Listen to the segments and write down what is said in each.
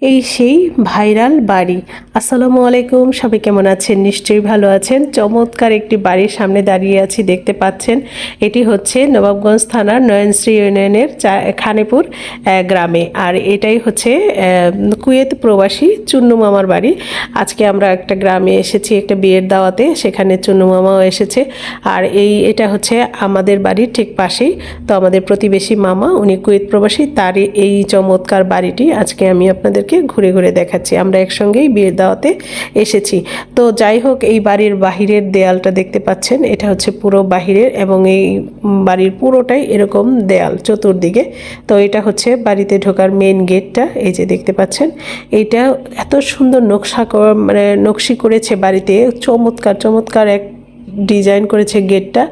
এই সেই ভাইরাল বাড়ি। আসসালামু আলাইকুম, সবাই কেমন আছেন? নিশ্চয়ই ভালো আছেন। চমৎকার একটি বাড়ির সামনে দাঁড়িয়ে আছি, দেখতে পাচ্ছেন। এটি হচ্ছে নবাবগঞ্জ থানার নয়নশ্রী ইউনিয়নের খানেপুর গ্রামে। আর এটাই হচ্ছে কুয়েত প্রবাসী চুন্নু মামার বাড়ি। আজকে আমরা একটা গ্রামে এসেছি, একটা বিয়ের দাওয়াতে। সেখানে চুন্নু মামাও এসেছে। আর এই, এটা হচ্ছে আমাদের বাড়ির ঠিক পাশেই। তো আমাদের প্রতিবেশী মামা, উনি কুয়েত প্রবাসী, তারই এই চমৎকার বাড়িটি। আজকে আমি আপনাদেরকে ঘুরে ঘুরে দেখাচ্ছি। আমরা একসঙ্গেই বিয়ের দাওয়াতে এসেছি। তো যাই হোক, এই বাড়ির বাহিরের দেয়ালটা দেখতে পাচ্ছেন। এটা হচ্ছে পুরো বাহিরের এবং এই বাড়ির পুরোটাই এরকম দেয়াল চতুর্দিকে। তো এটা হচ্ছে বাড়িতে ঢোকার মেন গেটটা এই যে দেখতে পাচ্ছেন। এইটা এত সুন্দর নকশা মানে নকশি করেছে বাড়িতে। চমৎকার চমৎকার এক ডিজাইন করেছে গেটটা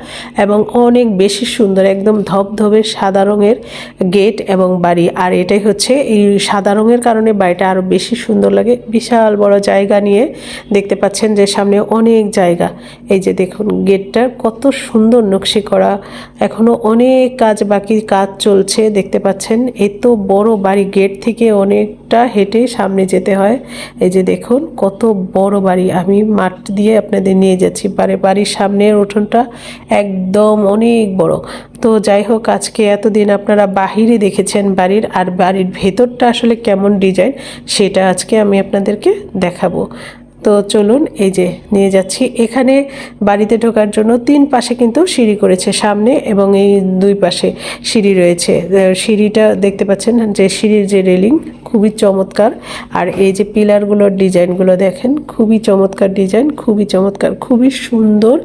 এবং অনেক বেশি সুন্দর, একদম ধবধবে সাদা রঙের গেট এবং বাড়ি। আর এটাই হচ্ছে এই সাদা রঙের কারণে বাড়িটা আরও বেশি সুন্দর লাগে। বিশাল বড় জায়গা নিয়ে দেখতে পাচ্ছেন যে সামনে অনেক জায়গা। এই যে দেখুন গেটটার কত সুন্দর নকশি করা। এখনও অনেক কাজ বাকি কাজ চলছে, দেখতে পাচ্ছেন। এত বড় বাড়ি, গেট থেকে অনেকটা হেঁটে সামনে যেতে হয়। এই যে দেখুন, কত বড় বাড়ি। আমি মাঠ দিয়ে আপনাদের নিয়ে যাচ্ছি। পারে বাড়ির সামনের উঠোনটা একদম অনেক বড়। তো যাই হোক, আজকে এতদিন আপনারা বাহিরে দেখেছেন বাড়ির আর বাড়ির ভেতরটা আসলে কেমন ডিজাইন, সেটা আজকে আমি আপনাদেরকে দেখাবো। তো চলুন এই যে নিয়ে যাচ্ছি। এখানে বাড়িতে ঢোকার জন্য তিন পাশে কিন্তু সিঁড়ি করেছে, সামনে এবং এই দুই পাশে সিঁড়ি রয়েছে। সিঁড়িটা দেখতে পাচ্ছেন যে সিঁড়ির যে রেলিং খুবই চমৎকার আর এই যে পিলারগুলোর ডিজাইনগুলো দেখেন, খুবই চমৎকার ডিজাইন, খুবই চমৎকার, খুবই সুন্দর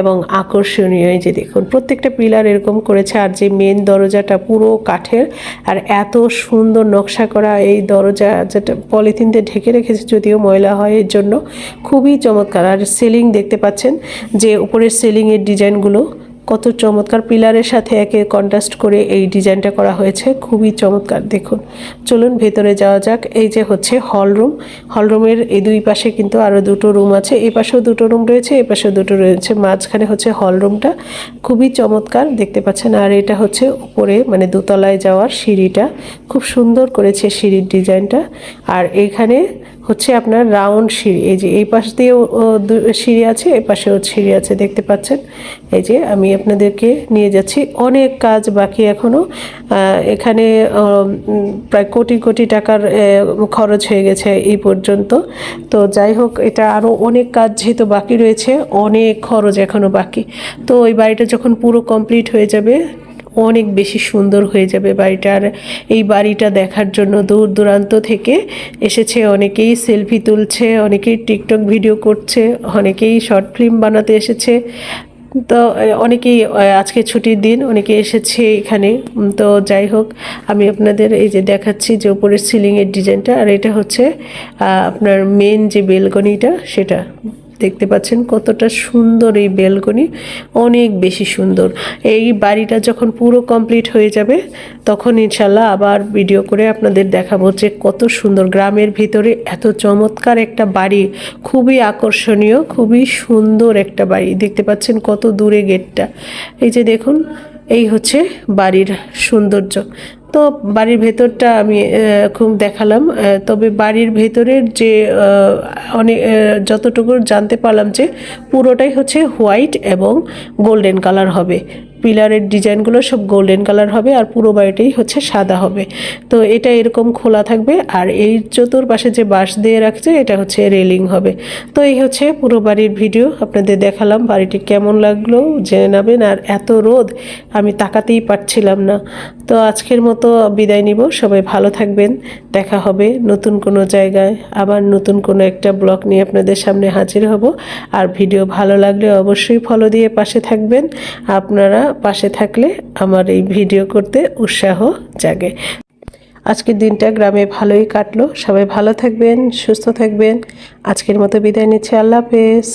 এবং আকর্ষণীয়। এই যে দেখুন, প্রত্যেকটা পিলার এরকম করেছে আর যে মেন দরজাটা পুরো কাঠের আর এত সুন্দর নকশা করা এই দরজা যেটা পলিথিন দিয়ে ঢেকে রেখেছে যদিও ময়লা হয় এর জন্য খুবই চমৎকার। আর সিলিং দেখতে পাচ্ছেন যে উপরের সিলিংয়ের ডিজাইনগুলো কত চমৎকার। পিলারের সাথে একে কন্ট্রাস্ট করে এই ডিজাইনটা করা হয়েছে। খুবই চমৎকার, দেখুন। চলুন ভেতরে যাওয়া যাক। এই যে হচ্ছে হল রুম হল রুমের এই দুই পাশে কিন্তু আরও দুটো রুম আছে। এই পাশেও দুটো রুম রয়েছে, এই পাশেও দুটো রয়েছে। মাঝখানে হচ্ছে হল রুমটা খুবই চমৎকার, দেখতে পাচ্ছেন। আর এটা হচ্ছে উপরে মানে দোতলায় যাওয়ার সিঁড়িটা। খুব সুন্দর করেছে সিঁড়ির ডিজাইনটা। আর এইখানে হচ্ছে আপনার রাউন্ড সিঁড়ি। এই যে এই পাশ দিয়েও সিঁড়ি আছে এই পাশেও সিঁড়ি আছে, দেখতে পাচ্ছেন? এই যে আমি আপনাদেরকে নিয়ে যাচ্ছি। অনেক কাজ বাকি এখনও এখানে প্রায় কোটি কোটি টাকার খরচ হয়ে গেছে এই পর্যন্ত। তো যাই হোক, এটা আরও অনেক কাজ যেহেতু বাকি রয়েছে, অনেক খরচ এখনও বাকি। তো ওই বাড়িটা যখন পুরো কমপ্লিট হয়ে যাবে অনেক বেশি সুন্দর হয়ে যাবে বাড়িটার। এই বাড়িটা দেখার জন্য দূর দূরান্ত থেকে এসেছে, অনেকেই সেলফি তুলছে, অনেকেই টিকটক ভিডিও করছে, অনেকেই শর্ট ফিল্ম বানাতে এসেছে। তো, অনেকেই আজকে ছুটির দিন অনেকে এসেছে এখানে। তো যাই হোক, আমি আপনাদের এই যে দেখাচ্ছি যে উপরের সিলিংয়ের ডিজাইনটা আর এটা হচ্ছে আপনার মেন যে বেলকনিটা সেটা। দেখতে পাচ্ছেন কতটা সুন্দর এই বেলকনি, অনেক বেশি সুন্দর। এই বাড়িটা যখন পুরো কমপ্লিট হয়ে যাবে, তখন ইনশাল্লাহ আবার ভিডিও করে আপনাদের দেখাবো যে কত সুন্দর গ্রামের ভিতরে এত চমৎকার একটা বাড়ি, খুবই আকর্ষণীয়, খুবই সুন্দর একটা বাড়ি। দেখতে পাচ্ছেন কত দূরে গেটটা। এই যে দেখুন এই হচ্ছে বাড়ির সৌন্দর্য। তো বাড়ির ভেতরটা আমি খুব দেখালাম। তবে বাড়ির ভেতরের যে অনেক যতটুকু জানতে পারলাম যে পুরোটাই হচ্ছে হোয়াইট এবং গোল্ডেন কালার হবে। পিলারের ডিজাইনগুলো সব গোল্ডেন কালার হবে আর পুরো বাড়িটাই হচ্ছে সাদা হবে। তো এটা এরকম খোলা থাকবে আর এই চতুর্পাশে যে বাঁশ দিয়ে রাখছে, এটা হচ্ছে রেলিং হবে। তো এই হচ্ছে পুরো বাড়ির ভিডিও, আপনাদের দেখালাম বাড়িটি কেমন লাগল জেনে নেবেন আর এত রোদ আমি তাকাতেই পারছিলাম না। তো আজকের মতো বিদায় নিব, সবাই ভালো থাকবেন, দেখা হবে নতুন কোনো জায়গায়, আবার নতুন কোনো একটা ব্লগ নিয়ে আপনাদের সামনে হাজির হব। আর ভিডিও ভালো লাগলে অবশ্যই ফলো দিয়ে পাশে থাকবেন। আপনারা পাশে থাকলে আমার এই ভিডিও করতে উৎসাহ জাগে। আজকের দিনটা গ্রামে ভালোই কাটলো। সবাই ভালো থাকবেন, সুস্থ থাকবেন। আজকের মতো বিদায় নিচ্ছে। আল্লাহ হাফেজ।